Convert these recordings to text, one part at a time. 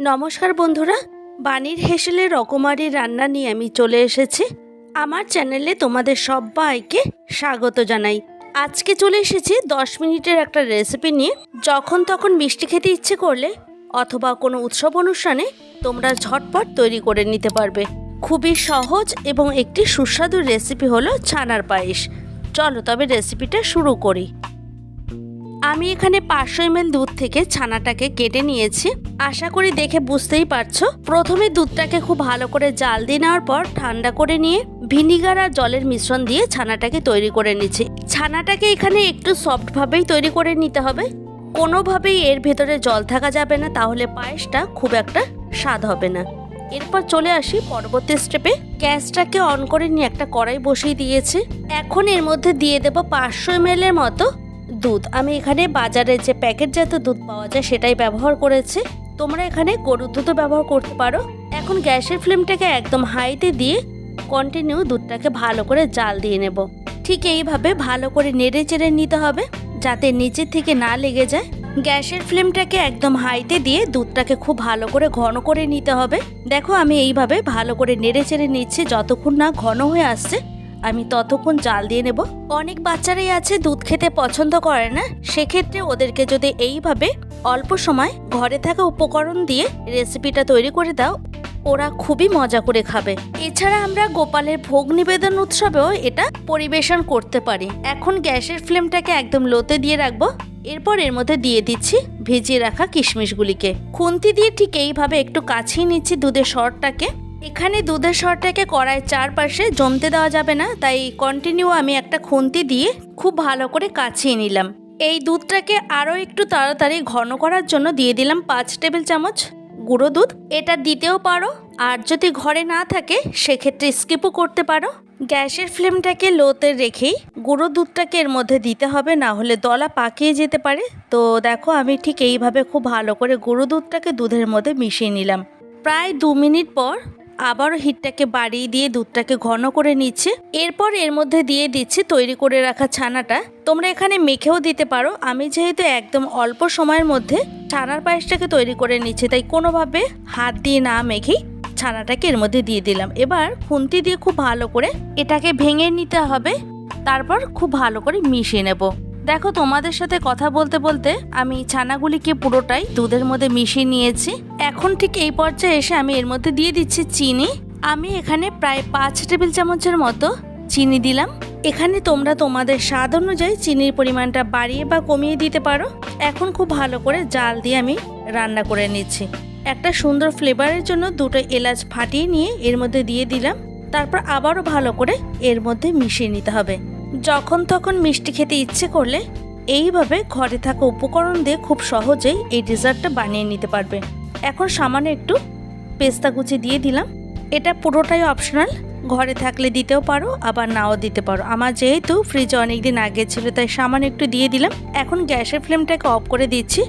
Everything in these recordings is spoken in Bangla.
নমস্কার বন্ধুরা, বাণীর হেসেলের রকমারি রান্না নিয়ে আমি চলে এসেছি। আমার চ্যানেলে তোমাদের সবাইকে স্বাগত জানাই। আজকে চলে এসেছি দশ মিনিটের একটা রেসিপি নিয়ে। যখন তখন মিষ্টি খেতে ইচ্ছে করলে অথবা কোনো উৎসব অনুষ্ঠানে তোমরা ঝটপট তৈরি করে নিতে পারবে। খুবই সহজ এবং একটি সুস্বাদু রেসিপি হলো ছানার পায়েস। চলো তবে রেসিপিটা শুরু করি। আমি এখানে পাঁচশো এমএল দুধ থেকে ছানাটাকে কেটে নিয়েছি। আশা করি দেখে বুঝতেই পারছ। প্রথমে দুধটাকে খুব ভালো করে জাল দিয়ে নেওয়ার পর ঠান্ডা করে নিয়ে ভিনিগার আর জলের মিশ্রণ দিয়ে ছানাটাকে তৈরি করে নিচ্ছি। ছানাটাকে এখানে একটু সফটভাবেই তৈরি করে নিতে হবে। কোনোভাবেই এর ভেতরে জল থাকা যাবে না, তাহলে পায়েসটা খুব একটা স্বাদ হবে না। এরপর চলে আসি পরবর্তী স্টেপে গ্যাসটাকে অন করে নিয়ে একটা কড়াই বসিয়ে দিয়েছি। এখন এর মধ্যে দিয়ে দেবো পাঁচশো এর মতো দুধ। আমি এখানে বাজারে যে প্যাকেটজাত দুধ পাওয়া যায় সেটাই ব্যবহার করেছি। তোমরা এখানে গরুর দুধও ব্যবহার করতে পারো। এখন গ্যাসের ফ্লেমটাকে একদম হাইতে দিয়ে কন্টিনিউ দুধটাকে ভালো করে জাল দিয়ে নেব। ঠিক এইভাবে ভালো করে নেড়ে চেড়ে নিতে হবে যাতে নিচের থেকে না লেগে যায়। গ্যাসের ফ্লেমটাকে একদম হাইতে দিয়ে দুধটাকে খুব ভালো করে ঘন করে নিতে হবে। দেখো আমি এইভাবে ভালো করে নেড়ে চেড়ে নিচ্ছি যতক্ষণ না ঘন হয়ে আসছে। আমি ততক্ষণ জাল দিয়ে নেব। অনেক বাচ্চারাই আছে দুধ খেতে পছন্দ করে না, সেক্ষেত্রে ওদেরকে যদি এইভাবে অল্প সময় ঘরে থাকা উপকরণ দিয়ে রেসিপিটা তৈরি করে দাও, ওরা খুবই মজা করে খাবে। এছাড়া আমরা গোপালের ভোগ নিবেদন উৎসবেও এটা পরিবেশন করতে পারি। এখন গ্যাসের ফ্লেমটাকে একদম লোতে দিয়ে রাখব। এরপর এর মধ্যে দিয়ে দিচ্ছি ভিজিয়ে রাখা কিশমিশগুলিকে। খুন্তি দিয়ে ঠিক এইভাবে একটু কাছিয়ে নিচ্ছি দুধের সরটাকে এখানে দুধের সরটাকে কড়াই চারপাশে জমতে দেওয়া যাবে না, তাই কন্টিনিউ আমি একটা খুন্তি দিয়ে খুব ভালো করে কাছিয়ে নিলাম। এই দুধটাকে আরও একটু তাড়াতাড়ি ঘন করার জন্য দিয়ে দিলাম পাঁচ টেবিল চামচ গুঁড়ো দুধ। এটা দিতেও পারো, আর যদি ঘরে না থাকে, সেক্ষেত্রে স্কিপও করতে পারো। গ্যাসের ফ্লেমটাকে লোতে রেখেই গুঁড়ো দুধটাকে এর মধ্যে দিতে হবে, না হলে দলা পাকিয়ে যেতে পারে। তো দেখো, আমি ঠিক এইভাবে খুব ভালো করে গুঁড়ো দুধটাকে দুধের মধ্যে মিশিয়ে নিলাম। প্রায় দু মিনিট পর আবারও হিটটাকে বাড়িয়ে দিয়ে দুধটাকে ঘন করে নিচ্ছে। এরপর এর মধ্যে দিয়ে দিচ্ছি তৈরি করে রাখা ছানাটা। তোমরা এখানে মেখেও দিতে পারো। আমি যেহেতু একদম অল্প সময়ের মধ্যে ছানার পায়েসটাকে তৈরি করে নিচ্ছি, তাই কোনোভাবে হাত দিয়ে না মেখেই ছানাটাকে এর মধ্যে দিয়ে দিলাম। এবার খুন্তি দিয়ে খুব ভালো করে এটাকে ভেঙে নিতে হবে। তারপর খুব ভালো করে মিশিয়ে নেব। দেখো, তোমাদের সাথে কথা বলতে বলতে আমি ছানাগুলিকে পুরোটাই দুধের মধ্যে মিশিয়ে নিয়েছি। এখন ঠিক এই পর্যায়ে এসে আমি এর মধ্যে দিয়ে দিচ্ছি চিনি। আমি এখানে প্রায় পাঁচ টেবিল চামচের মতো চিনি দিলাম। এখানে তোমরা তোমাদের স্বাদ অনুযায়ী চিনির পরিমাণটা বাড়িয়ে বা কমিয়ে দিতে পারো। এখন খুব ভালো করে জাল দিয়ে আমি রান্না করে নিচ্ছি। একটা সুন্দর ফ্লেভারের জন্য দুটো এলাচ ফাটিয়ে নিয়ে এর মধ্যে দিয়ে দিলাম। তারপর আবারও ভালো করে এর মধ্যে মিশিয়ে নিতে হবে। যখন তখন মিষ্টি খেতে ইচ্ছে করলে এইভাবে ঘরে থাকা উপকরণ দিয়ে খুব সহজেই এই ডেজার্টটা বানিয়ে নিতে পারবে। এখন সামান্য একটু পেস্তা কুচি দিয়ে দিলাম। এটা পুরোটাই অপশনাল। ঘরে থাকলে দিতেও পারো, আবার নাও দিতে পারো। আমার যেহেতু ফ্রিজে অনেক দিন আগে ছিল, তাই সামান্য একটু দিয়ে দিলাম। এখন গ্যাসের ফ্লেমটাকে অফ করে দিচ্ছি।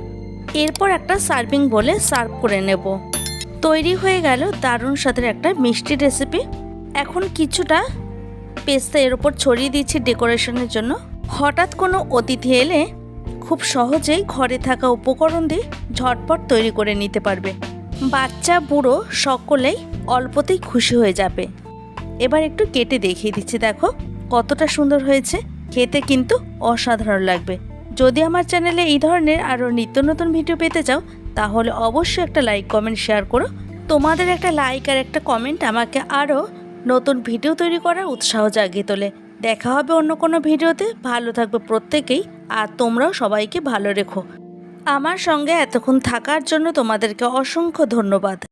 এরপর একটা সার্ভিং বলে সার্ভ করে নেব। তৈরি হয়ে গেল দারুণ স্বাদের একটা মিষ্টি রেসিপি। এখন কিছুটা পেস্তা এর উপর ছড়িয়ে দিচ্ছি ডেকোরেশনের জন্য। হঠাৎ কোনো অতিথি এলে খুব সহজেই ঘরে থাকা উপকরণ দিয়ে ঝটপট তৈরি করে নিতে পারবে। বাচ্চা, বুড়ো সকলেই অল্পতেই খুশি হয়ে যাবে। এবার একটু কেটে দেখিয়ে দিচ্ছি, দেখো কতটা সুন্দর হয়েছে। খেতে কিন্তু অসাধারণ লাগবে। যদি আমার চ্যানেলে এই ধরনের আরও নিত্য নতুন ভিডিও পেতে চাও, তাহলে অবশ্যই একটা লাইক, কমেন্ট, শেয়ার করো। তোমাদের একটা লাইক আর একটা কমেন্ট আমাকে আরও নতুন ভিডিও তৈরি করার উৎসাহ জাগিয়ে তোলে। দেখা হবে অন্য কোনো ভিডিওতে। ভালো থাকবে প্রত্যেকেই। আর তোমরাও সবাইকে ভালো রেখো। আমার সঙ্গে এতক্ষণ থাকার জন্য তোমাদেরকে অসংখ্য ধন্যবাদ।